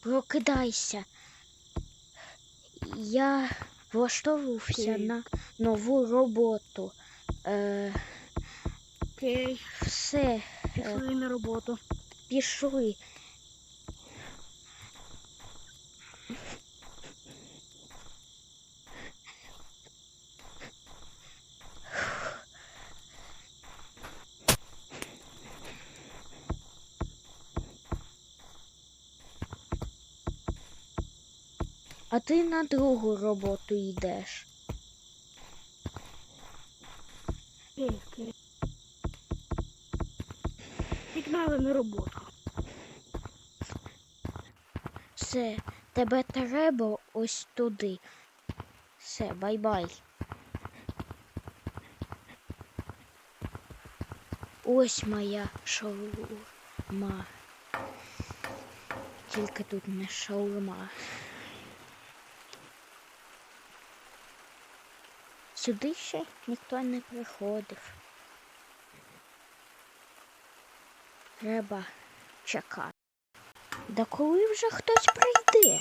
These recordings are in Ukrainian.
Прокидайся. Я влаштовувався на нову роботу. Е, Окей, все, е, пішли на роботу. пішли. А ти на другу роботу йдеш. Пігнали на роботу. Все, тебе треба ось туди. Все, бай-бай. Ось моя шаурма. Тільки тут не шаурма. Сюди ще ніхто не приходив. Треба чекати. Да коли вже хтось прийде?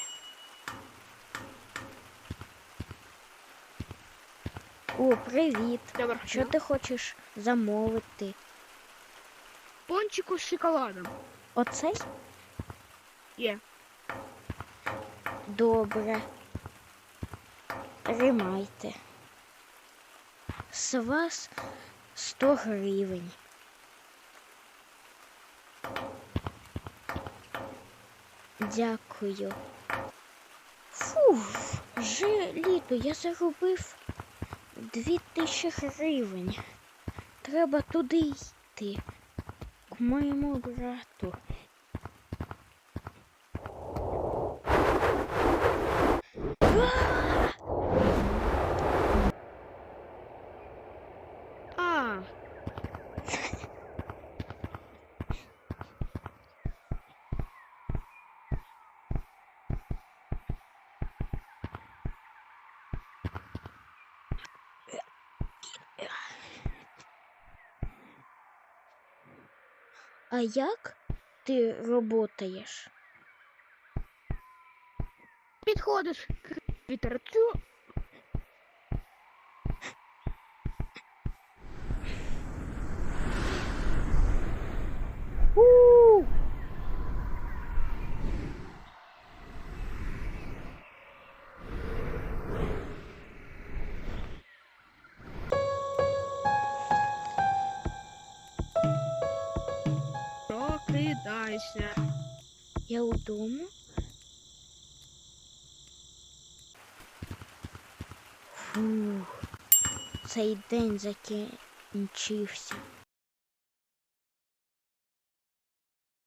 О, привіт. Добре. Що ти хочеш замовити? Пончику з шоколадом. Оцей? Є. Добре. Тримайте. З вас 100 гривень. Дякую. Фу, вже літо я заробив 2000 гривень. Треба туди йти. К моєму брату. А. А як ти роботаєш? Підходиш к вітерцю. Прокидайся. Я вдома. Фух, цей день закінчився.